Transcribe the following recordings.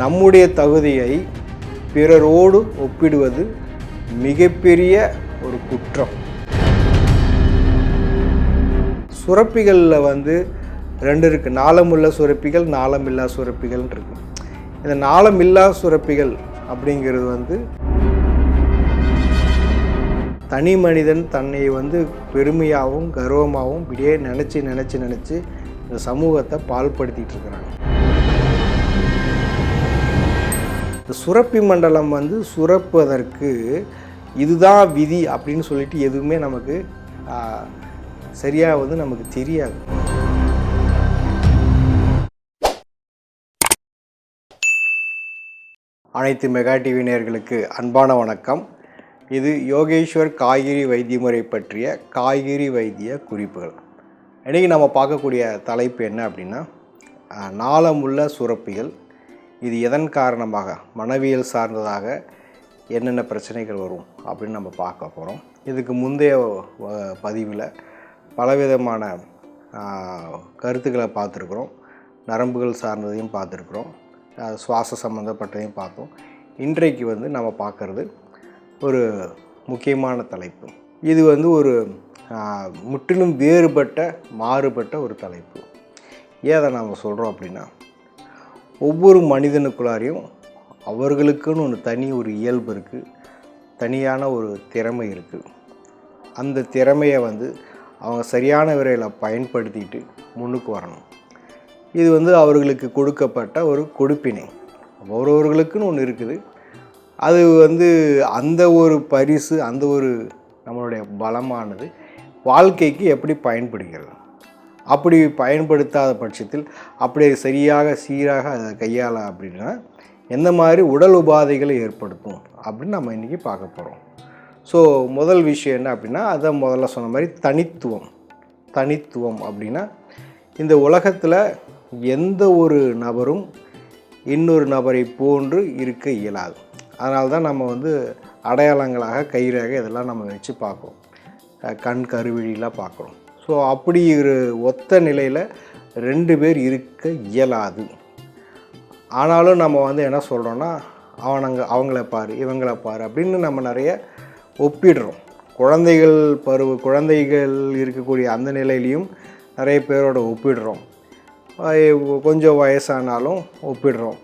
நம்முடைய தகுதியை பிறரோடு ஒப்பிடுவது மிகப்பெரிய ஒரு குற்றம். சுரப்பிகளில் வந்து ரெண்டு இருக்குது நாளமுள்ள சுரப்பிகள் நாளமில்லா சுரப்பிகள்னு இருக்கு இந்த நாளமில்லா சுரப்பிகள் அப்படிங்கிறது வந்து தனி மனிதன் தன்னை வந்து பெருமையாகவும் கர்வமாகவும் இப்படியே நினச்சி நினச்சி நினச்சி இந்த சமூகத்தை பால்படுத்திகிட்டு இருக்கிறாங்க. இந்த சுரப்பி மண்டலம் வந்து சுரப்பதற்கு இதுதான் விதி அப்படின்னு சொல்லிட்டு எதுவுமே நமக்கு சரியாக வந்து நமக்கு தெரியாது. அனைத்து மெகா டிவி நேர்களுக்கு அன்பான வணக்கம். இது யோகேஸ்வர் காய்கறி வைத்திய முறை பற்றிய காய்கறி வைத்திய குறிப்புகள். இன்றைக்கி நம்ம பார்க்கக்கூடிய தலைப்பு என்ன அப்படின்னா நாளமுள்ள சுரப்பிகள். இது எதன் காரணமாக? மனவியல் சார்ந்ததாக என்னென்ன பிரச்சனைகள் வரும் அப்படின்னு நம்ம பார்க்க போகிறோம் இதுக்கு முந்தைய பதிவில் பலவிதமான கருத்துக்களை பார்த்துருக்குறோம். நரம்புகள் சார்ந்ததையும் பார்த்துருக்குறோம். சுவாச சம்மந்தப்பட்டதையும் பார்த்தோம். இன்றைக்கு வந்து நம்ம பார்க்குறது ஒரு முக்கியமான தலைப்பு. இது வந்து ஒரு முற்றிலும் வேறுபட்ட மாறுபட்ட ஒரு தலைப்பு. ஏன் அதை நாம் சொல்கிறோம் அப்படின்னா ஒவ்வொரு மனிதனுக்குள்ளாரையும் அவர்களுக்குன்னு ஒன்று தனி ஒரு இயல்பு இருக்குது தனியான ஒரு திறமை இருக்குது அந்த திறமையை வந்து அவங்க சரியான விரையில் பயன்படுத்திட்டு முன்னுக்கு வரணும். இது வந்து அவர்களுக்கு கொடுக்கப்பட்ட ஒரு கொடுப்பினை. ஒவ்வொருவர்களுக்குன்னு ஒன்று இருக்குது. அது வந்து அந்த ஒரு பரிசு அந்த ஒரு நம்மளுடைய பலமானது வாழ்க்கைக்கு எப்படி பயன்படுகிறது? அப்படி பயன்படுத்தாத பட்சத்தில் அப்படி சரியாக சீராக அதை கையாள அப்படின்னா எந்த மாதிரி உடல் உபாதைகளை ஏற்படுத்தும் அப்படின்னு நம்ம இன்றைக்கி பார்க்க போகிறோம் ஸோ முதல் விஷயம் என்ன அப்படின்னா அதை முதல்ல சொன்ன மாதிரி தனித்துவம். தனித்துவம் அப்படின்னா இந்த உலகத்தில் எந்த ஒரு நபரும் இன்னொரு நபரை போன்று இருக்க இயலாது. அதனால தான் நம்ம வந்து அடையாளங்களாக கைரேகை இதெல்லாம் நம்ம வச்சு பார்க்குறோம். கண் கருவிழிலாம் பார்க்குறோம். ஸோ அப்படி ஒரு ஒத்த நிலையில் ரெண்டு பேர் இருக்க இயலாது. ஆனாலும் நம்ம வந்து என்ன சொல்கிறோன்னா அவனங்க அவங்கள பாரு இவங்கள பாரு அப்படின்னு நம்ம நிறைய ஒப்பிடுறோம். குழந்தைகள் பருவ குழந்தைகள் இருக்கக்கூடிய அந்த நிலையிலையும் நிறைய பேரோட ஒப்பிடுறோம். கொஞ்சம் வயசானாலும் ஒப்பிடுறோம்.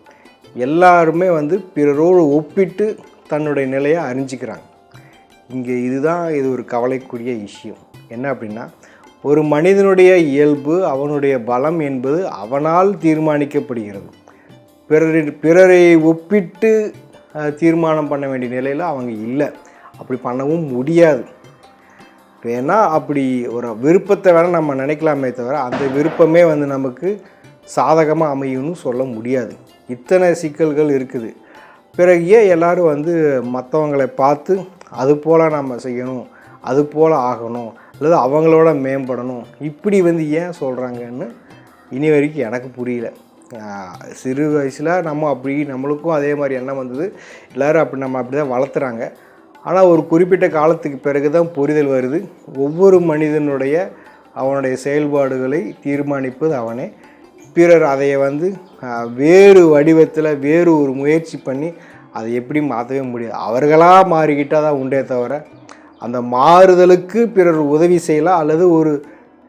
எல்லாருமே வந்து பிறரோடு ஒப்பிட்டு தன்னுடைய நிலையை அறிஞ்சிக்கிறாங்க. இங்கே இதுதான் இது ஒரு கவலைக்குரிய விஷயம். என்ன அப்படின்னா ஒரு மனிதனுடைய இயல்பு அவனுடைய பலம் என்பது அவனால் தீர்மானிக்கப்படுகிறது. பிறரை பிறரை ஒப்பிட்டு தீர்மானம் பண்ண வேண்டிய நிலையில் அவங்க இல்லை. அப்படி பண்ணவும் முடியாது. வேணால் அப்படி ஒரு விருப்பத்தை வேணால் நம்ம நினைக்கலாமே தவிர அந்த விருப்பமே வந்து நமக்கு சாதகமாக அமையும்னு சொல்ல முடியாது. இத்தனை சிக்கல்கள் இருக்குது. பிறகு ஏன் எல்லோரும் வந்து மற்றவங்களை பார்த்து அது போல் நம்ம செய்யணும் அது போல் ஆகணும் அல்லது அவங்களோட மேம்படணும். இப்படி வந்து ஏன் சொல்கிறாங்கன்னு இனி வரைக்கும் எனக்கு புரியல. சிறு வயசில் நம்ம அப்படி நம்மளுக்கும் அதே மாதிரி எண்ணம் வந்தது. எல்லோரும் அப்படி நம்ம அப்படி தான் வளர்த்துறாங்க. ஆனால் ஒரு குறிப்பிட்ட காலத்துக்கு பிறகு தான் புரிதல் வருது. ஒவ்வொரு மனிதனுடைய அவனுடைய செயல்பாடுகளை தீர்மானிப்பது அவனே. பிறர் அதை வந்து வேறு வடிவத்தில் வேறு ஒரு முயற்சி பண்ணி அதை எப்படி மாற்றவே முடியாது. அவர்களாக மாறிக்கிட்டால் தான் உண்டே தவிர அந்த மாறுதலுக்கு பிறர் உதவி செய்யலாம் அல்லது ஒரு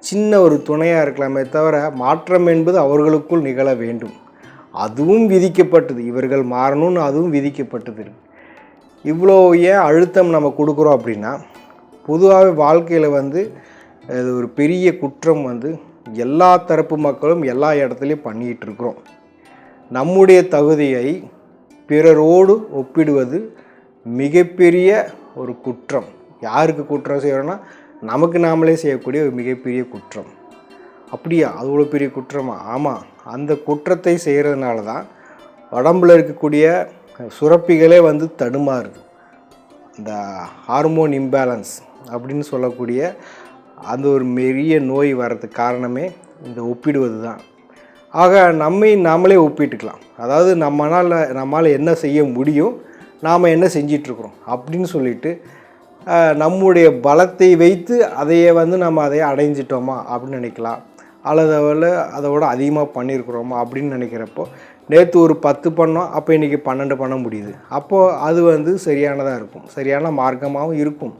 சின்ன ஒரு துணையாக இருக்கலாமே தவிர மாற்றம் என்பது அவர்களுக்குள் நிகழ வேண்டும். அதுவும் விதிக்கப்பட்டது. இவர்கள் மாறணும்னு அதுவும் விதிக்கப்பட்டது. இவ்வளோ ஏன் அழுத்தம் நம்ம கொடுக்குறோம் அப்படின்னா பொதுவாகவே வாழ்க்கையில் வந்து இது ஒரு பெரிய குற்றம் வந்து எல்லா தரப்பு மக்களும் எல்லா இடத்துலையும் பண்ணிகிட்டு இருக்கிறோம். நம்முடைய தகுதியை பிறரோடு ஒப்பிடுவது மிகப்பெரிய ஒரு குற்றம். யாருக்கு குற்றம் செய்கிறோன்னா நமக்கு நாமளே செய்யக்கூடிய ஒரு மிகப்பெரிய குற்றம். அப்படியா? அது பெரிய குற்றமா? ஆமாம் அந்த குற்றத்தை செய்கிறதுனால தான் உடம்புல இருக்கக்கூடிய சுரப்பிகளே வந்து தடுமாறுது. இந்த ஹார்மோன் இம்பேலன்ஸ் அப்படின்னு சொல்லக்கூடிய அந்த ஒரு பெரிய நோய் வர்றதுக்கு காரணமே இந்த ஒப்பிடுவது தான் ஆக நம்மை நாமளே ஒப்பிட்டுக்கலாம். அதாவது நம்மளால் நம்மளால் என்ன செய்ய முடியும்? நாம் என்ன செஞ்சிட்ருக்குறோம் அப்படின்னு சொல்லிட்டு நம்முடைய பலத்தை வைத்து அதையே வந்து நம்ம அதை அடைஞ்சிட்டோமா அப்படின்னு நினைக்கலாம். அல்லது அதோட அதை விட அதிகமாக பண்ணியிருக்கிறோமா அப்படின்னு நினைக்கிறப்போ நேற்று ஒரு பத்து பண்ணோம் அப்போ இன்றைக்கி பன்னெண்டு பண்ண முடியுது. அப்போது அது வந்து சரியானதாக இருக்கும். சரியான மார்க்கமாகவும் இருக்கும்.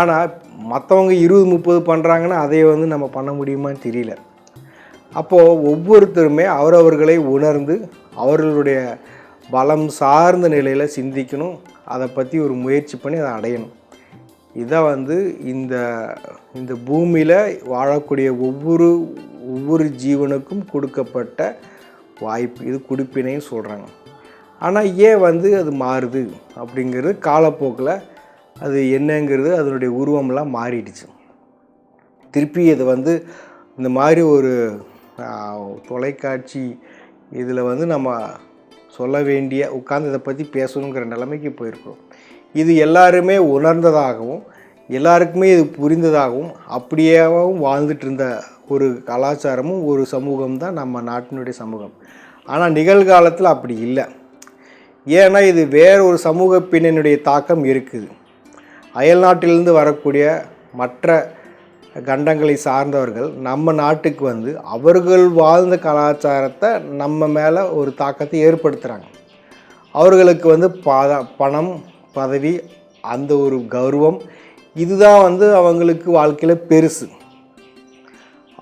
ஆனால் மற்றவங்க இருபது முப்பது பண்ணுறாங்கன்னா அதை வந்து நம்ம பண்ண முடியுமான்னு தெரியல. அப்போது ஒவ்வொருத்தருமே அவரவர்களை உணர்ந்து அவர்களுடைய பலம் சார்ந்த நிலையில் சிந்திக்கணும். அதை பற்றி ஒரு முயற்சி பண்ணி அதை அடையணும். இதை வந்து இந்த இந்த பூமியில் வாழக்கூடிய ஒவ்வொரு ஒவ்வொரு ஜீவனுக்கும் கொடுக்கப்பட்ட வாய்ப்பு. இது குடிப்பினைன்னு சொல்கிறாங்க ஆனால் ஏன் வந்து அது மாறுது அப்படிங்கிறது காலப்போக்கில் அது என்னங்கிறது அதனுடைய உருவம்லாம் மாறிடுச்சு. திருப்பி இது வந்து இந்த மாதிரி ஒரு தொலைக்காட்சி இதில் வந்து நம்ம சொல்ல வேண்டிய உட்காந்து இதை பற்றி பேசணுங்கிற நிலைமைக்கு போயிருக்கிறோம். இது எல்லாருமே உணர்ந்ததாகவும் எல்லாருக்குமே இது புரிந்ததாகவும் அப்படியேவும் வாழ்ந்துட்டு இருந்த ஒரு கலாச்சாரமும் ஒரு சமூகம் தான் நம்ம நாட்டினுடைய சமூகம். ஆனால் நிகழ்காலத்தில் அப்படி இல்லை. ஏன்னா இது வேற ஒரு சமூக பின்னணியுடைய தாக்கம் இருக்குது. அயல்நாட்டிலிருந்து வரக்கூடிய மற்ற கண்டங்களை சார்ந்தவர்கள் நம்ம நாட்டுக்கு வந்து அவர்கள் வாழ்ந்த கலாச்சாரத்தை நம்ம மேலே ஒரு தாக்கத்தை ஏற்படுத்துகிறாங்க அவர்களுக்கு வந்து பணம் பதவி அந்த ஒரு கௌரவம் இதுதான் வந்து அவங்களுக்கு வாழ்க்கையில் பெருசு.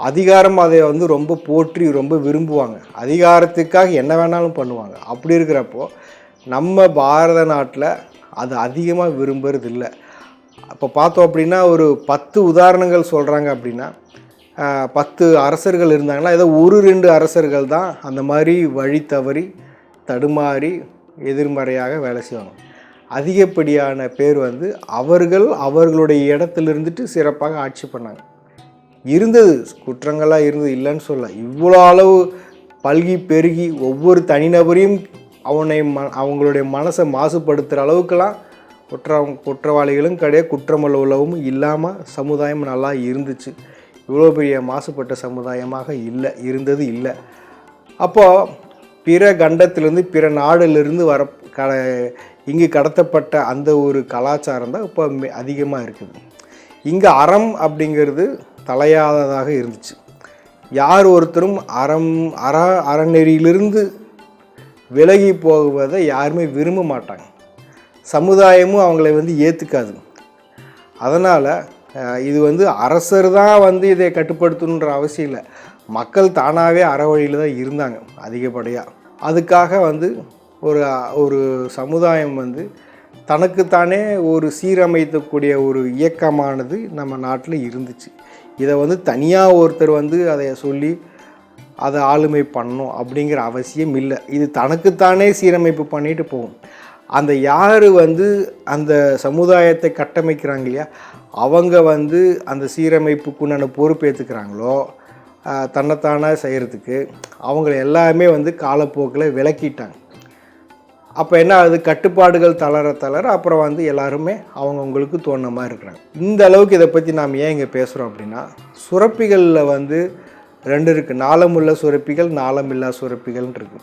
அதிகாரம் அதை வந்து ரொம்ப போற்றி ரொம்ப விரும்புவாங்க. அதிகாரத்துக்காக என்ன வேணாலும் பண்ணுவாங்க. அப்படி இருக்கிறப்போ நம்ம பாரத நாட்டில் அது அதிகமாக விரும்புறது இல்லை அப்போ பார்த்தோம் அப்படின்னா ஒரு பத்து உதாரணங்கள் சொல்கிறாங்க அப்படின்னா பத்து அரசர்கள் இருந்தாங்கன்னா ஏதோ ஒரு ரெண்டு அரசர்கள் தான் அந்த மாதிரி வழி தவறி தடுமாறி எதிர்மறையாக வேலை செய்வாங்க. அதிகப்படியான பேர் வந்து அவர்கள் அவர்களுடைய இடத்துல இருந்துட்டு சிறப்பாக ஆட்சி பண்ணாங்க. இருந்தது குற்றங்களாக இருந்தது இல்லைன்னு சொல்ல. இவ்வளோ அளவு பல்கி பெருகி ஒவ்வொரு தனிநபரையும் அவனை ம அவங்களுடைய மனசை மாசுபடுத்துகிற அளவுக்கெல்லாம் குற்ற குற்றவாளிகளும் கிடையாது குற்றமல்ல உள்ளவும் இல்லாமல் சமுதாயம் நல்லா இருந்துச்சு. இவ்வளோ பெரிய மாசுபட்ட சமுதாயமாக இல்லை இருந்தது இல்லை. அப்போது பிற கண்டத்திலேருந்து பிற நாடுலேருந்து வர க இங்கு கடத்தப்பட்ட அந்த ஒரு கலாச்சாரம் தான் இப்போ அதிகமாக இருக்குது. இங்கே அறம் அப்படிங்கிறது தலையாததாக இருந்துச்சு. யார் ஒருத்தரும் அறம் அற அறநெறியிலிருந்து விலகி போகுவதை யாருமே விரும்ப மாட்டாங்க. சமுதாயமும் அவங்கள வந்து ஏற்றுக்காது அதனால் இது வந்து அரசர் தான் வந்து இதை கட்டுப்படுத்தணுன்ற அவசியம் இல்லை. மக்கள் தானாகவே அற வழியில் தான் இருந்தாங்க அதிகப்படியாக அதுக்காக வந்து ஒரு ஒரு சமுதாயம் வந்து தனக்குத்தானே ஒரு சீரமைத்தக்கூடிய ஒரு இயக்கமானது நம்ம நாட்டில் இருந்துச்சு. இதை வந்து தனியாக ஒருத்தர் வந்து அதை சொல்லி அதை ஆளுமை பண்ணணும் அப்படிங்கிற அவசியம் இல்லை. இது தனக்குத்தானே சீரமைப்பு பண்ணிட்டு போகும். அந்த யார் வந்து அந்த சமுதாயத்தை கட்டமைக்கிறாங்க இல்லையா? அவங்க வந்து அந்த சீரமைப்புக்குண்டான பொறுப்பேற்றுக்கிறாங்களோ தன்னைத்தானாக தன்னைத்தானே செய்கிறதுக்கு அவங்கள எல்லாமே வந்து காலப்போக்கில் விளக்கிட்டாங்க. அப்போ என்ன ஆகுது? கட்டுப்பாடுகள் தளர தளர அப்புறம் வந்து எல்லாருமே அவங்கவுங்களுக்கு தோணுன மாதிரி இருக்கிறாங்க. இந்த அளவுக்கு இதை பற்றி நாம் ஏன் இங்கே பேசுகிறோம் அப்படின்னா சுரப்பிகளில் வந்து ரெண்டு இருக்குது நாளமுள்ள சுரப்பிகள் நாளமில்லா சுரப்பிகள்னு இருக்கு.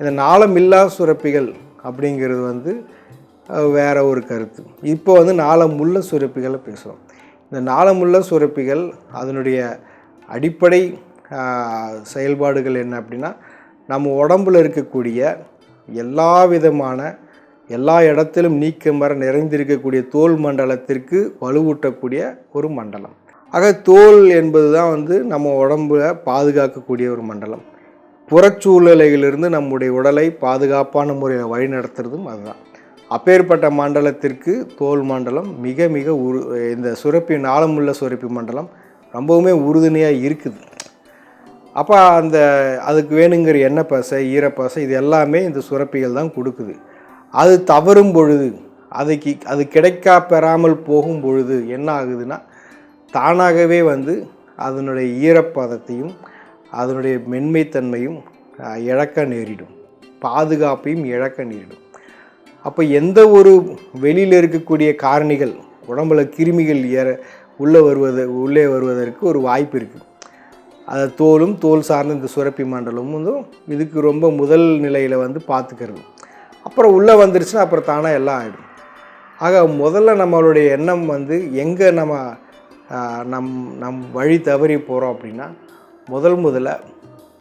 இந்த நாளமில்லா சுரப்பிகள் அப்படிங்கிறது வந்து வேற ஒரு கருத்து. இப்போ வந்து நாளமுள்ள சுரப்பிகளை பேசுகிறோம் இந்த நாளமுள்ள சுரப்பிகள் அதனுடைய அடிப்படை செயல்பாடுகள் என்ன அப்படின்னா நம்ம உடம்புல இருக்கக்கூடிய எல்லா விதமான எல்லா இடத்திலும் நீக்கம் வர நிறைந்திருக்கக்கூடிய தோல் மண்டலத்திற்கு வலுவூட்டக்கூடிய ஒரு மண்டலம். ஆக தோல் என்பது தான் வந்து நம்ம உடம்புல பாதுகாக்கக்கூடிய ஒரு மண்டலம். புறச்சூழ்நிலையிலிருந்து நம்முடைய உடலை பாதுகாப்பான முறையில் வழிநடத்துறதும் அதுதான். அப்பேற்பட்ட மண்டலத்திற்கு தோல் மண்டலம் மிக மிக உரு இந்த சுரப்பி நாளமுள்ள சுரப்பி மண்டலம் ரொம்பவுமே உறுதுணையாக இருக்குது. அப்போ அந்த அதுக்கு வேணுங்கிற எண்ணெய் பசை ஈரப்பசை இது எல்லாமே இந்த சுரப்பிகள் தான் கொடுக்குது. அது தவறும் பொழுது அதுக்கு அது கிடைக்கா பெறாமல் போகும் பொழுது என்ன ஆகுதுன்னா தானாகவே வந்து அதனுடைய ஈரப்பதத்தையும் அதனுடைய மென்மைத்தன்மையும் இழக்க நேரிடும். பாதுகாப்பையும் இழக்க நேரிடும். அப்போ எந்த ஒரு வெளியில் இருக்கக்கூடிய காரணிகள் உடம்புல கிருமிகள் ஏற உள்ளே வருவது உள்ளே வருவதற்கு ஒரு வாய்ப்பு இருக்குது. அது தோலும் தோல் சார்ந்த இந்த சுரப்பி மண்டலமும் வந்து இதுக்கு ரொம்ப முதல் நிலையில் வந்து பார்த்துக்கிறது அப்புறம் உள்ளே வந்துருச்சுன்னா அப்புறம் தானாக எல்லாம் ஆகிடும் ஆக முதல்ல நம்மளுடைய எண்ணம் வந்து எங்கே நம்ம நம் நம் வழி தவறி போகிறோம் அப்படின்னா முதல் முதல்ல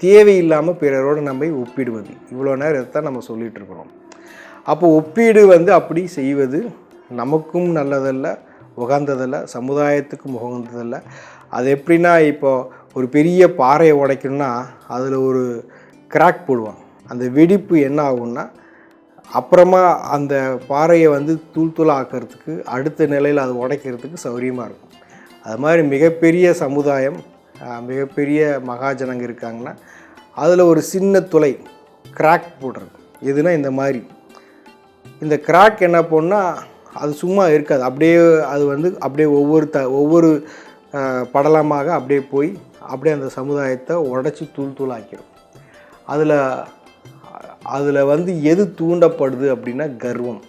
தேவையில்லாமல் பிறரோடு நம்மை ஒப்பிடுவது. இவ்வளோ நேரம் தான் நம்ம சொல்லிகிட்ருக்குறோம் அப்போ ஒப்பீடு வந்து அப்படி செய்வது நமக்கும் நல்லதல்ல உகந்ததல்ல சமுதாயத்துக்கும் உகந்ததல்ல. அது எப்படின்னா இப்போது ஒரு பெரிய பாறையை உடைக்கணும்னா அதில் ஒரு கிராக் போடுவான் அந்த வெடிப்பு என்ன ஆகும்னா அப்புறமா அந்த பாறையை வந்து தூள் தூள் ஆக்கிறதுக்கு அடுத்த நிலையில் அது உடைக்கிறதுக்கு சௌகரியமாக இருக்கும். அது மாதிரி மிகப்பெரிய சமுதாயம் மிகப்பெரிய மகாஜனங்க இருக்காங்கன்னா அதில் ஒரு சின்ன துளை கிராக் போடுறது. எதுனா இந்த மாதிரி. இந்த கிராக் என்ன பண்ணால் அது சும்மா இருக்காது. அப்படியே அது வந்து அப்படியே ஒவ்வொரு த ஒவ்வொரு படலமாக அப்படியே போய் அப்படியே அந்த சமுதாயத்தை உடச்சி தூள் தூளாக்கிடும். அதில் அதில் வந்து எது தூண்டப்படுது அப்படின்னா கர்வம்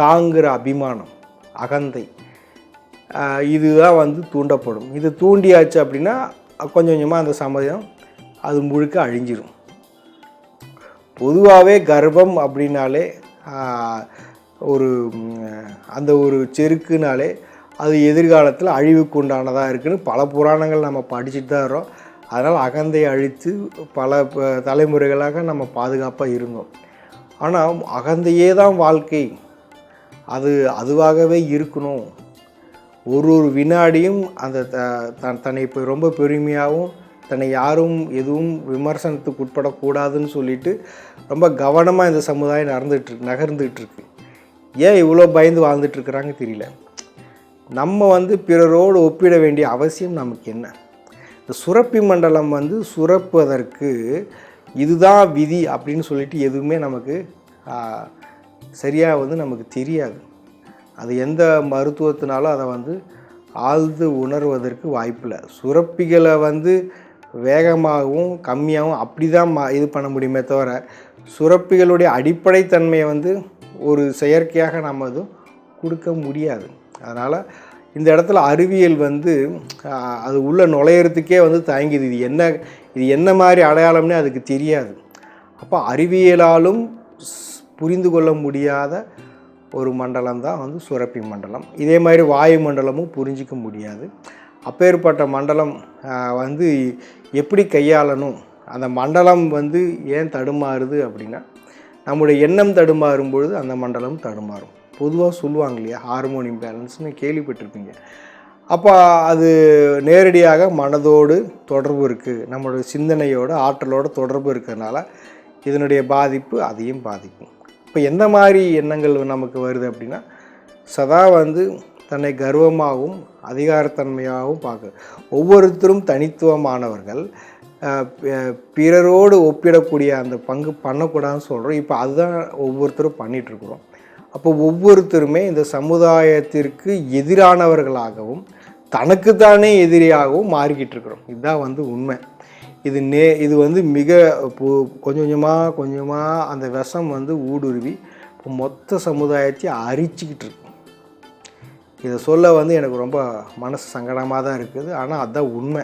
தாங்குகிற அபிமானம் அகந்தை. இதுதான் வந்து தூண்டப்படும். இது தூண்டியாச்சு அப்படின்னா கொஞ்சம் கொஞ்சமாக அந்த சமுதாயம் அது முழுக்க அழிஞ்சிரும். பொதுவாகவே கர்வம் அப்படின்னாலே ஒரு அந்த ஒரு செருக்குனாலே அது எதிர்காலத்தில் அழிவுக்கு உண்டானதாக இருக்குதுன்னு பல புராணங்கள் நம்ம படிச்சுட்டு தான் வரோம் அதனால் அகந்தை அழித்து பல ப- தலைமுறைகளாக நம்ம பாதுகாப்பாக இருந்தோம். ஆனால் அகந்தையே தான் வாழ்க்கை. அது அதுவாகவே இருக்கணும். ஒரு ஒரு வினாடியும் அந்த த- தன்னை இப்போ ரொம்ப பெருமையாகவும் தன்னை யாரும் எதுவும் விமர்சனத்துக்கு உட்படக்கூடாதுன்னு சொல்லிட்டு ரொம்ப கவனமாக இந்த சமுதாயம் நடந்துகிட்ருக்கு நகர்ந்துகிட்ருக்கு ஏன் இவ்வளோ பயந்து வாழ்ந்துட்டுருக்குறாங்க தெரியல. நம்ம வந்து பிறரோடு ஒப்பிட வேண்டிய அவசியம் நமக்கு என்ன? இந்த சுரப்பி மண்டலம் வந்து சுரப்பதற்கு இதுதான் விதி அப்படின்னு சொல்லிட்டு எதுவுமே நமக்கு சரியாக வந்து நமக்கு தெரியாது. அது எந்த மருத்துவத்தினாலும் அதை வந்து ஆழ்ந்து உணர்வதற்கு வாய்ப்பில்லை. சுரப்பிகளை வந்து வேகமாகவும் கம்மியாகவும் அப்படி தான் மா இது பண்ண முடியுமே தவிர சுரப்பிகளுடைய அடிப்படை தன்மையை வந்து ஒரு செயற்கையாக நம்ம எதுவும் கொடுக்க முடியாது. அதனால் இந்த இடத்துல அறிவியல் வந்து அது உள்ளே நுழையிறதுக்கே வந்து தயங்குது இது என்ன இது என்ன மாதிரி அடையாளம்னே அதுக்கு தெரியாது. அப்போ அறிவியலாலும் ஸ்- புரிந்து கொள்ள முடியாத ஒரு மண்டலம் தான் வந்து சுரப்பி மண்டலம். இதே மாதிரி வாயு மண்டலமும் புரிஞ்சிக்க முடியாது. அப்பேற்பட்ட மண்டலம் வந்து எப்படி கையாளணும்? அந்த மண்டலம் வந்து ஏன் தடுமாறுது அப்படின்னா நம்முடைய எண்ணம் தடுமாறும் பொழுது அந்த மண்டலம் தடுமாறும். பொதுவாக சொல்லுவாங்க இல்லையா ஹார்மோன் இம்பேலன்ஸ்னு கேள்விப்பட்டிருப்பீங்க. அப்போ அது நேரடியாக மனதோடு தொடர்பு இருக்குது நம்மளுடைய சிந்தனையோட ஆற்றலோட தொடர்பு இருக்கிறதுனால இதனுடைய பாதிப்பு அதையும் பாதிக்கும். இப்போ எந்த மாதிரி எண்ணங்கள் நமக்கு வருது அப்படின்னா சதா வந்து தன்னை கர்வமாகவும் அதிகாரத்தன்மையாகவும் பார்க்க ஒவ்வொருத்தரும் தனித்துவமானவர்கள் பிறரோடு ஒப்பிடக்கூடிய அந்த பங்கு பண்ணக்கூடாதுன்னு சொல்கிறோம் இப்போ அதுதான் ஒவ்வொருத்தரும் பண்ணிகிட்ருக்குறோம் அப்போ ஒவ்வொருத்தருமே இந்த சமுதாயத்திற்கு எதிரானவர்களாகவும் தனக்குத்தானே எதிரியாகவும் மாறிக்கிட்டு இருக்கிறோம். இதுதான் வந்து உண்மை. இது நே இது வந்து மிக பொ- கொஞ்சம் கொஞ்சமாக கொஞ்சமாக அந்த விஷம் வந்து ஊடுருவி இப்போ மொத்த சமுதாயத்தையும் அரிச்சிக்கிட்டு இருக்கு. இதை சொல்ல வந்து எனக்கு ரொம்ப மனசு சங்கடமாக தான் இருக்குது. ஆனால் அதுதான் உண்மை.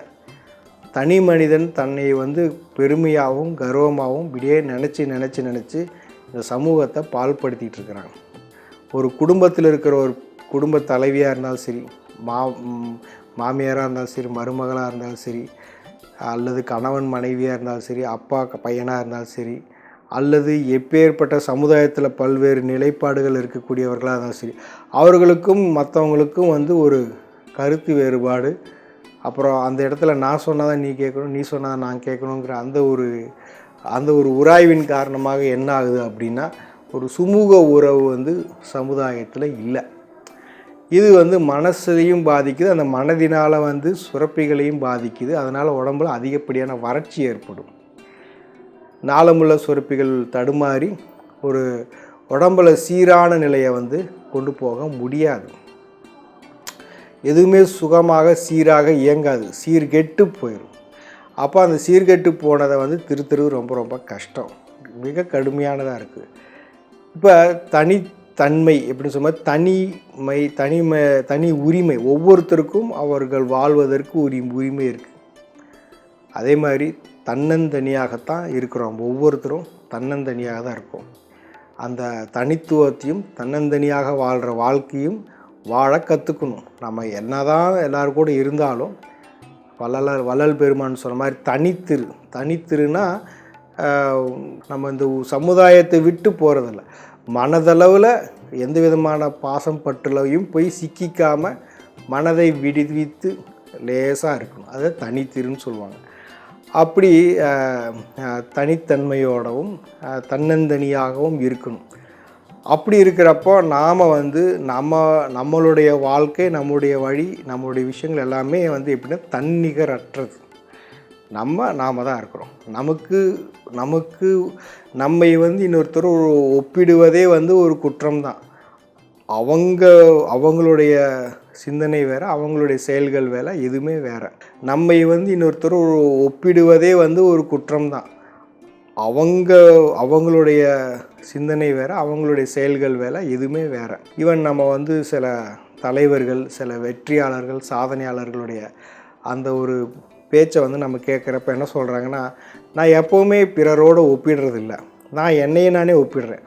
தனி மனிதன் தன்னை வந்து பெருமையாகவும் கர்வமாகவும் இப்படியே நினச்சி நினச்சி நினச்சி இந்த சமூகத்தை பால்படுத்திகிட்டு இருக்கிறாங்க. ஒரு குடும்பத்தில் இருக்கிற ஒரு குடும்ப தலைவியாக இருந்தாலும் சரி மா மாமியாராக இருந்தாலும் சரி மருமகளாக இருந்தாலும் சரி அல்லது கணவன் மனைவியாக இருந்தாலும் சரி அப்பா பையனாக இருந்தாலும் சரி அல்லது எப்பேற்பட்ட சமுதாயத்தில் பல்வேறு நிலைப்பாடுகள் இருக்கக்கூடியவர்களாக இருந்தாலும் சரி அவர்களுக்கும் மற்றவங்களுக்கும் வந்து ஒரு கருத்து வேறுபாடு. அப்புறம் அந்த இடத்துல நான் சொன்னதை நீ கேட்கணும் நீ சொன்னதை நான் கேட்கணுங்கிற அந்த ஒரு அந்த ஒரு உராய்வின் காரணமாக என்ன ஆகுது அப்படின்னா ஒரு சுமூக உறவு வந்து சமுதாயத்தில் இல்லை. இது வந்து மனசையும் பாதிக்குது அந்த மனதினால் வந்து சுரப்பிகளையும் பாதிக்குது அதனால் உடம்புல அதிகப்படியான வறட்சி ஏற்படும். நாளமுள்ள சுரப்பிகள் தடுமாறி ஒரு உடம்புல சீரான நிலையை வந்து கொண்டு போக முடியாது. எதுவுமே சுகமாக சீராக இயங்காது சீர்கெட்டு போயிடும் அப்போ அந்த சீர்கெட்டு போனதை வந்து திருத்துறது ரொம்ப ரொம்ப கஷ்டம். மிக கடுமையானதாக இருக்குது இப்போ தனித்தன்மை எப்படின்னு சொன்னால் தனிமை தனிமை தனி உரிமை ஒவ்வொருத்தருக்கும் அவர்கள் வாழ்வதற்கு உரி உரிமை இருக்குது அதே மாதிரி தன்னந்தனியாகத்தான் இருக்கிறோம். ஒவ்வொருத்தரும் தன்னந்தனியாக தான் இருக்கும். அந்த தனித்துவத்தையும் தன்னந்தனியாக வாழ்கிற வாழ்க்கையும் வாழ கற்றுக்கணும் நம்ம என்னதான் எல்லோரும் கூட இருந்தாலும் வள்ளலார் வள்ளல் பெருமான்னு சொன்ன மாதிரி தனித்திரு. தனித்திருன்னா நம்ம இந்த சமுதாயத்தை விட்டு போகிறதில்ல மனதளவில் எந்த விதமான பாசம் பற்றுலையும் போய் சிக்கிக்காம மனதை விடுவித்து லேசாக இருக்கணும். அதை தனித்திருன்னு சொல்லுவாங்க. அப்படி தனித்தன்மையோடவும் தன்னந்தனியாகவும் இருக்கணும். அப்படி இருக்கிறப்போ நாம் வந்து நம்ம நம்மளுடைய வாழ்க்கை நம்முடைய வழி நம்மளுடைய விஷயங்கள் எல்லாமே வந்து எப்படின்னா தன்னிகரற்றது. நம்ம நாம தான் இருக்கிறோம். நமக்கு நமக்கு நம்மை வந்து இன்னொருத்தர் ஒப்பிடுவதே வந்து ஒரு குற்றம் தான். அவங்க அவங்களுடைய சிந்தனை வேறு அவங்களுடைய செயல்கள் வேறு எதுவுமே வேற. நம்மை வந்து இன்னொருத்தர் ஒப்பிடுவதே வந்து ஒரு குற்றம் தான். அவங்க அவங்களுடைய சிந்தனை வேற அவங்களுடைய செயல்கள் வேலை எதுவுமே வேறு. ஈவன் நம்ம வந்து சில தலைவர்கள் சில வெற்றியாளர்கள் சாதனையாளர்களுடைய அந்த ஒரு பேச்சை வந்து நம்ம கேட்குறப்ப என்ன சொல்கிறாங்கன்னா நான் எப்போவுமே பிறரோடு ஒப்பிடுறதில்ல. நான் என்னையே நானே ஒப்பிடுறேன்.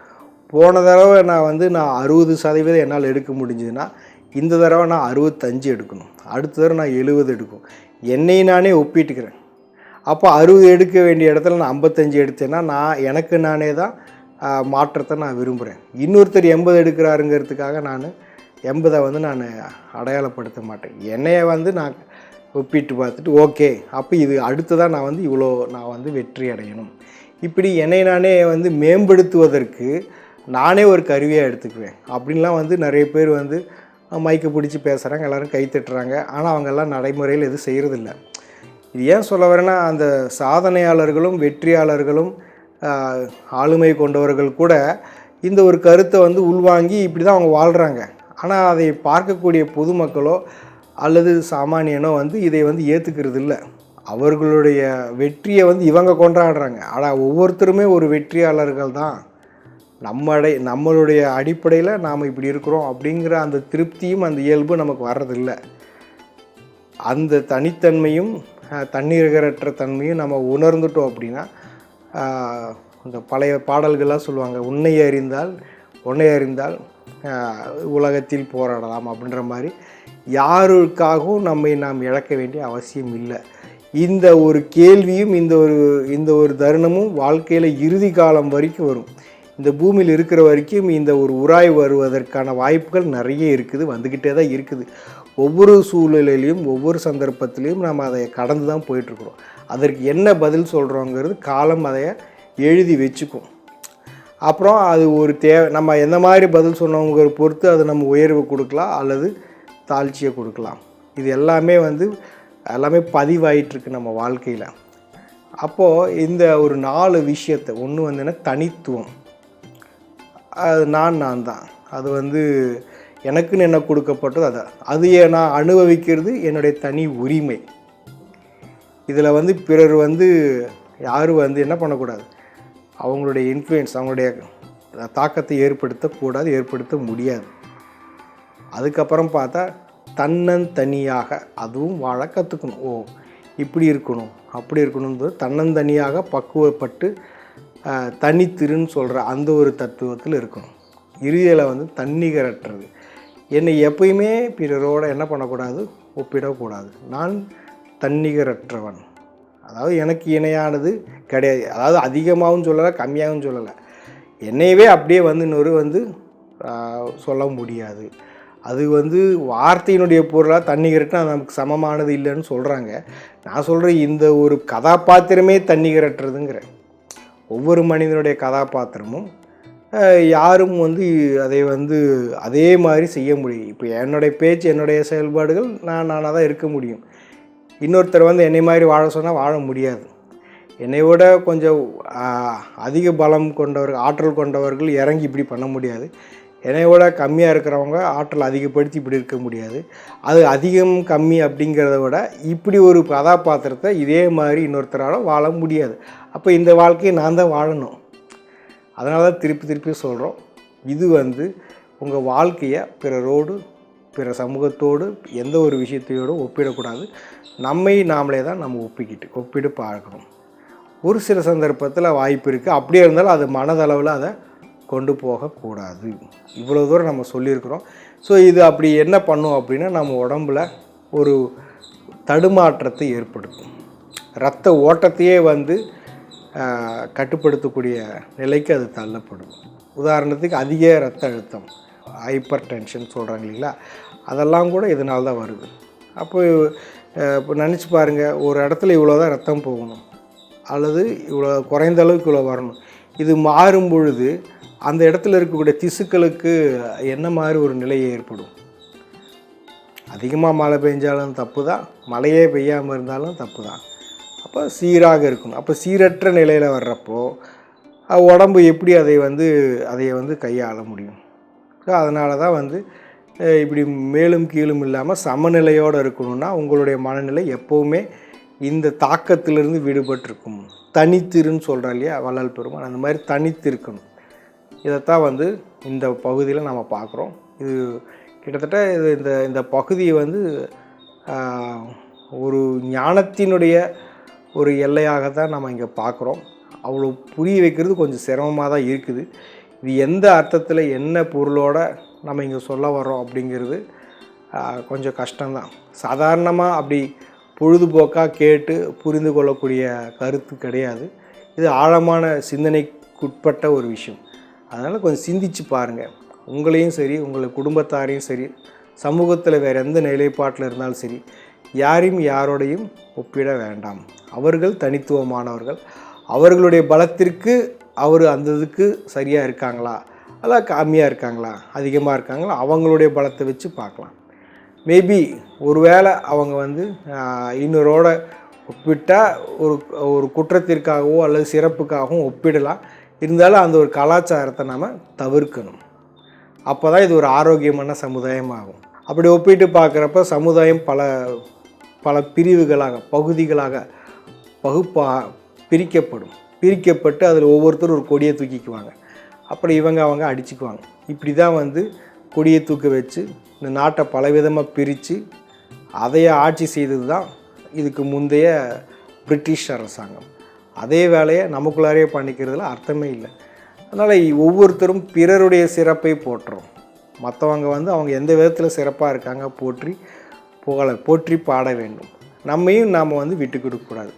போன தடவை நான் வந்து நான் அறுபது சதவீதம் என்னால் எடுக்க முடிஞ்சதுன்னா இந்த தடவை நான் அறுபத்தஞ்சு எடுக்கணும். அடுத்த தடவை நான் எழுபது எடுக்கும் என்னையை நானே ஒப்பிட்டுக்கிறேன். அப்போ அறுபது எடுக்க வேண்டிய இடத்துல நான் ஐம்பத்தஞ்சு எடுத்தேன்னா நான் எனக்கு நானே தான் மாற்றத்தை நான் விரும்புகிறேன். இன்னொருத்தர் எண்பது எடுக்கிறாருங்கிறதுக்காக நான் எண்பதை வந்து நான் அடையாளப்படுத்த மாட்டேன். என்னையை வந்து நான் ஒப்பிட்டு பார்த்துட்டு ஓகே அப்போ இது அடுத்ததாக நான் வந்து இவ்வளோ நான் வந்து வெற்றி அடையணும். இப்படி என்னை நானே வந்து மேம்படுத்துவதற்கு நானே ஒரு கருவியாக எடுத்துக்குவேன். அப்படின்லாம் வந்து நிறைய பேர் வந்து மைக்கை பிடிச்சி பேசுகிறாங்க எல்லோரும் கை தட்டுறாங்க. ஆனால் அவங்கெல்லாம் நடைமுறையில் எதுவும் செய்கிறதில்ல இது ஏன் சொல்ல வரேன்னா அந்த சாதனையாளர்களும் வெற்றியாளர்களும் ஆளுமை கொண்டவர்கள் கூட இந்த ஒரு கருத்தை வந்து உள்வாங்கி இப்படி தான் அவங்க வாழ்கிறாங்க ஆனால் அதை பார்க்கக்கூடிய பொதுமக்களோ அல்லது சாமானியனோ வந்து இதை வந்து ஏற்றுக்கிறது இல்லை அவர்களுடைய வெற்றியை வந்து இவங்க கொண்டாடுறாங்க. ஆனால் ஒவ்வொருத்தருமே ஒரு வெற்றியாளர்கள் தான். நம்ம அடை நம்மளுடைய அடிப்படையில் நாம் இப்படி இருக்கிறோம் அப்படிங்கிற அந்த திருப்தியும் அந்த இயல்பும் நமக்கு வர்றதில்லை. அந்த தனித்தன்மையும் தண்ணீரகரற்ற தன்மையும் நம்ம உணர்ந்துட்டோம் அப்படின்னா இந்த பழைய பாடல்கள்லாம் சொல்லுவாங்க உன்னை அறிந்தால் உன்னை அறிந்தால் உலகத்தில் போராடலாம் அப்படின்ற மாதிரி யாருக்காகவும் நம்மை நாம் இழக்க வேண்டிய அவசியம் இல்லை. இந்த ஒரு கேள்வியும் இந்த ஒரு இந்த ஒரு தருணமும் வாழ்க்கையில் இறுதி காலம் வரைக்கும் வரும். இந்த பூமியில் இருக்கிற வரைக்கும் இந்த ஒரு உராய் வருவதற்கான வாய்ப்புகள் நிறைய இருக்குது வந்துக்கிட்டே தான் இருக்குது. ஒவ்வொரு சூழ்நிலையிலையும் ஒவ்வொரு சந்தர்ப்பத்திலையும் நாம் அதை கடந்து தான் போயிட்டுருக்குறோம். அதற்கு என்ன பதில் சொல்கிறோங்கிறது காலம் அதை எழுதி வச்சுக்கும். அப்புறம் அது ஒரு தேவை நம்ம எந்த மாதிரி பதில் சொன்னவங்க பொறுத்து அது நம்ம உயர்வு கொடுக்கலாம் அல்லது தாழ்ச்சியை கொடுக்கலாம். இது எல்லாமே வந்து எல்லாமே பதிவாயிட்ருக்கு நம்ம வாழ்க்கையில். அப்போது இந்த ஒரு நாலு விஷயத்தை ஒன்று வந்து என்ன தனித்துவம். அது நான் நான் தான். அது வந்து எனக்குன்னு என்ன கொடுக்கப்பட்டது அதை அது நான் அனுபவிக்கிறது என்னுடைய தனி உரிமை. இதில் வந்து பிறர் வந்து யாரும் வந்து என்ன பண்ணக்கூடாது. அவங்களுடைய இன்ஃப்ளூயன்ஸ் அவங்களுடைய தாக்கத்தை ஏற்படுத்தக்கூடாது ஏற்படுத்த முடியாது. அதுக்கப்புறம் பார்த்தா தன்னந்தனியாக அதுவும் வாழ கற்றுக்கணும் ஓ இப்படி இருக்கணும் அப்படி இருக்கணுன்றது தன்னந்தனியாக பக்குவப்பட்டு தனித்திருன்னு சொல்கிற அந்த ஒரு தத்துவத்தில் இருக்கணும். இறுதியில் வந்து தன்னிகரற்றது. என்னை எப்பயுமே பிறரோடு என்ன பண்ணக்கூடாது? ஒப்பிடக்கூடாது. நான் தன்னிகரற்றவன். அதாவது எனக்கு இணையானது கிடையாது. அதாவது அதிகமாகவும் சொல்லலை கம்மியாகவும் சொல்லலை. என்னையவே அப்படியே வந்து இன்னொரு வந்து சொல்ல முடியாது. அது வந்து வார்த்தையினுடைய பொருளாக தண்ணி கரட்டினா நமக்கு சமமானது இல்லைன்னு சொல்கிறாங்க நான் சொல்கிறேன் இந்த ஒரு கதாபாத்திரமே தண்ணி தன்னிகரற்றதுங்கிறேன் ஒவ்வொரு மனிதனுடைய கதாபாத்திரமும் யாரும் வந்து அதை வந்து அதே மாதிரி செய்ய முடியும். இப்போ என்னுடைய பேச்சு என்னுடைய செயல்பாடுகள் நான் நானாக தான் இருக்க முடியும். இன்னொருத்தர் வந்து என்னை மாதிரி வாழ சொன்னால் வாழ முடியாது. என்னை விட கொஞ்சம் அதிக பலம் கொண்டவர்கள் ஆற்றல் கொண்டவர்கள் இறங்கி இப்படி பண்ண முடியாது. என்னை விட கம்மியாக இருக்கிறவங்க ஆற்றல் அதிகப்படுத்தி இப்படி இருக்க முடியாது. அது அதிகம் கம்மி அப்படிங்கிறத விட இப்படி ஒரு கதாபாத்திரத்தை இதே மாதிரி இன்னொருத்தரால் வாழ முடியாது. அப்போ இந்த வாழ்க்கையை நான் தான் வாழணும். அதனால தான் திருப்பி திருப்பி சொல்கிறோம் இது வந்து உங்கள் வாழ்க்கையை பிறரோடு பிற சமூகத்தோடு எந்த ஒரு விஷயத்தையோடும் ஒப்பிடக்கூடாது. நம்மை நாமளே தான் நம்ம ஒப்பிக்கிட்டு ஒப்பிட்டு பார்க்கணும். ஒரு சில சந்தர்ப்பத்தில் வாய்ப்பு இருக்குது அப்படியே இருந்தாலும் அது மனதளவில் அதை கொண்டு போகக்கூடாது. இவ்வளோ தூரம் நம்ம சொல்லியிருக்கிறோம். ஸோ இது அப்படி என்ன பண்ணும் அப்படின்னா நம்ம உடம்புல ஒரு தடுமாற்றத்தை ஏற்படுத்தும். இரத்த ஓட்டத்தையே வந்து கட்டுப்படுத்தக்கூடிய நிலைக்கு அது தள்ளப்படும். உதாரணத்துக்கு அதிக இரத்த அழுத்தம். ஹைப்பர் டென்ஷன் சொல்கிறாங்க இல்லைங்களா? அதெல்லாம் கூட இதனால தான் வருது. அப்போ இப்போ நினச்சி பாருங்கள் ஒரு இடத்துல இவ்வளோ தான் ரத்தம் போகணும். அல்லது இவ்வளோ குறைந்த அளவுக்கு இவ்வளோ வரணும். இது மாறும் பொழுது அந்த இடத்துல இருக்கக்கூடிய திசுக்களுக்கு என்ன மாதிரி ஒரு நிலை ஏற்படும்? அதிகமாக மழை பெஞ்சாலும் தப்பு தான் மழையே பெய்யாமல் இருந்தாலும் தப்பு தான் அப்போ சீராக இருக்கணும். அப்போ சீரற்ற நிலையில் வர்றப்போ உடம்பு எப்படி அதை வந்து அதை வந்து கையாள முடியும்? ஸோ அதனால தான் வந்து இப்படி மேலும் கீழும் இல்லாமல் சமநிலையோடு இருக்கணும்னா உங்களுடைய மனநிலை எப்போவுமே இந்த தாக்கத்திலிருந்து விடுபட்டிருக்கும். தனித்திருன்னு சொல்கிறா இல்லையா? வள்ளல் பெருமான். அந்த மாதிரி தனித்து இருக்கணும் இதைத்தான் வந்து இந்த பகுதியில் நம்ம பார்க்குறோம். இது கிட்டத்தட்ட இது இந்த இந்த பகுதியை வந்து ஒரு ஞானத்தினுடைய ஒரு எல்லையாக தான் நம்ம இங்கே பார்க்குறோம். அவ்வளோ புரிய வைக்கிறது கொஞ்சம் சிரமமாக தான் இருக்குது. இது எந்த அர்த்தத்தில் என்ன பொருளோட நம்ம இங்கே சொல்ல வரோம் அப்படிங்கிறது கொஞ்சம் கஷ்டம்தான். சாதாரணமாக அப்படி பொழுதுபோக்காக கேட்டு புரிந்து கொள்ளக்கூடிய கருத்து கிடையாது. இது ஆழமான சிந்தனைக்குட்பட்ட ஒரு விஷயம். அதனால் கொஞ்சம் சிந்திச்சு பாருங்கள் உங்களையும் சரி உங்களை குடும்பத்தாரையும் சரி சமூகத்தில் வேறு எந்த நிலைப்பாட்டில் இருந்தாலும் சரி யாரையும் யாரோடையும் ஒப்பிட வேண்டாம். அவர்கள் தனித்துவமானவர்கள். அவர்களுடைய பலத்திற்கு அவர் அந்த இதுக்கு சரியாக இருக்காங்களா? அல்ல கம்மியாக இருக்காங்களா? அதிகமாக இருக்காங்களா? அவங்களுடைய பலத்தை வச்சு பார்க்கலாம். மேபி ஒருவேளை அவங்க வந்து இன்னொரோட ஒப்பிட்டால் ஒரு ஒரு குற்றத்திற்காகவோ அல்லது சிறப்புக்காகவும் ஒப்பிடலாம். இருந்தாலும் அந்த ஒரு கலாச்சாரத்தை நாம் தவிர்க்கணும். அப்போ தான் இது ஒரு ஆரோக்கியமான சமுதாயமாகும். அப்படி ஒப்பிட்டு பார்க்குறப்ப சமுதாயம் பல பல பிரிவுகளாக பகுதிகளாக பகுப்பாக பிரிக்கப்படும். பிரிக்கப்பட்டு அதில் ஒவ்வொருத்தரும் ஒரு கொடியை தூக்கிக்குவாங்க. அப்புறம் இவங்க அவங்க அடிச்சுக்குவாங்க. இப்படி தான் வந்து கொடியை தூக்க வச்சு இந்த நாட்டை பலவிதமாக பிரித்து அதையே ஆட்சி செய்தது தான் இதுக்கு முந்தைய பிரிட்டிஷ் அரசாங்கம். அதே வேலையை நமக்குள்ளாரே பண்ணிக்கிறதுல அர்த்தமே இல்லை. அதனால் ஒவ்வொருத்தரும் பிறருடைய சிறப்பை போற்றுறோம். மற்றவங்க வந்து அவங்க எந்த விதத்தில் சிறப்பாக இருக்காங்க போற்றி புகழ போற்றி பாட வேண்டும். நம்மையும் நாம் வந்து விட்டு கொடுக்கக்கூடாது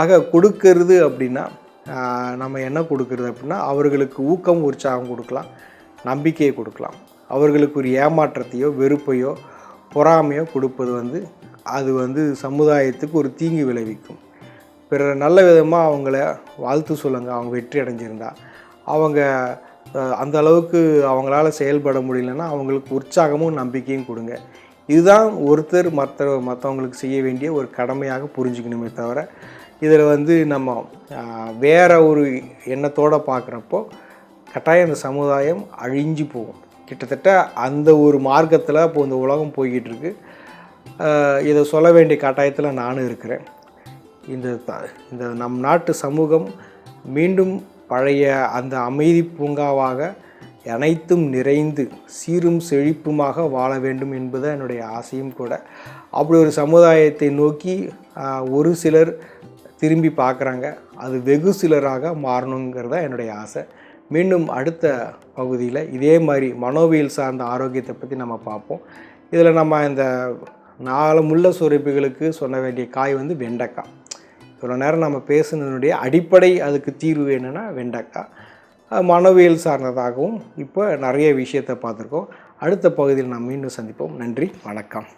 ஆக கொடுக்கறது அப்படின்னா நம்ம என்ன கொடுக்குறது அப்படின்னா அவர்களுக்கு ஊக்கம் உற்சாகம் கொடுக்கலாம் நம்பிக்கையை கொடுக்கலாம். அவர்களுக்கு ஒரு ஏமாற்றத்தையோ வெறுப்பையோ பொறாமையோ கொடுப்பது வந்து அது வந்து சமுதாயத்துக்கு ஒரு தீங்கு விளைவிக்கும். பிற நல்ல விதமாக அவங்கள வாழ்த்து சொல்லுங்கள் அவங்க வெற்றி அடைஞ்சிருந்தா. அவங்க அந்த அளவுக்கு அவங்களால செயல்பட முடியலன்னா அவங்களுக்கு உற்சாகமும் நம்பிக்கையும் கொடுங்க. இதுதான் ஒருத்தர் மற்ற மற்றவங்களுக்கு செய்ய வேண்டிய ஒரு கடமையாக புரிஞ்சுக்கணுமே தவிர இதில் வந்து நம்ம வேற ஒரு எண்ணத்தோடு பார்க்குறப்போ கட்டாயம் இந்த சமுதாயம் அழிஞ்சு போகும். கிட்டத்தட்ட அந்த ஒரு மார்க்கத்தில் இப்போ இந்த உலகம் போய்கிட்டுருக்கு. இதை சொல்ல வேண்டிய கட்டாயத்தில் நானும் இருக்கிறேன். இந்த த- இந்த நம் நாட்டு சமூகம் மீண்டும் பழைய அந்த அமைதி பூங்காவாக அனைத்தும் நிறைந்து சீரும் செழிப்புமாக வாழ வேண்டும் என்பது என்னுடைய ஆசையும் கூட. அப்படி ஒரு சமுதாயத்தை நோக்கி ஒரு சிலர் திரும்பி பார்க்குறாங்க. அது வெகு சிலராக மாறணுங்கிறதா என்னுடைய ஆசை. மீண்டும் அடுத்த பகுதியில் இதே மாதிரி மனோவியல் சார்ந்த ஆரோக்கியத்தை பற்றி நம்ம பார்ப்போம். இதில் நம்ம இந்த நாலு முள்ள சுரப்பிகளுக்கு சொல்ல வேண்டிய காய் வந்து வெண்டைக்காய். இவ்வளோ நேரம் நம்ம பேசுனதுனுடைய அடிப்படை அதுக்கு தீர்வு என்னென்னா வெண்டைக்காய். மனவியல் சார்ந்ததாகவும் இப்போ நிறைய விஷயத்தை பார்த்துருக்கோம். அடுத்த பகுதியில் நாம் மீண்டும் சந்திப்போம். நன்றி வணக்கம்.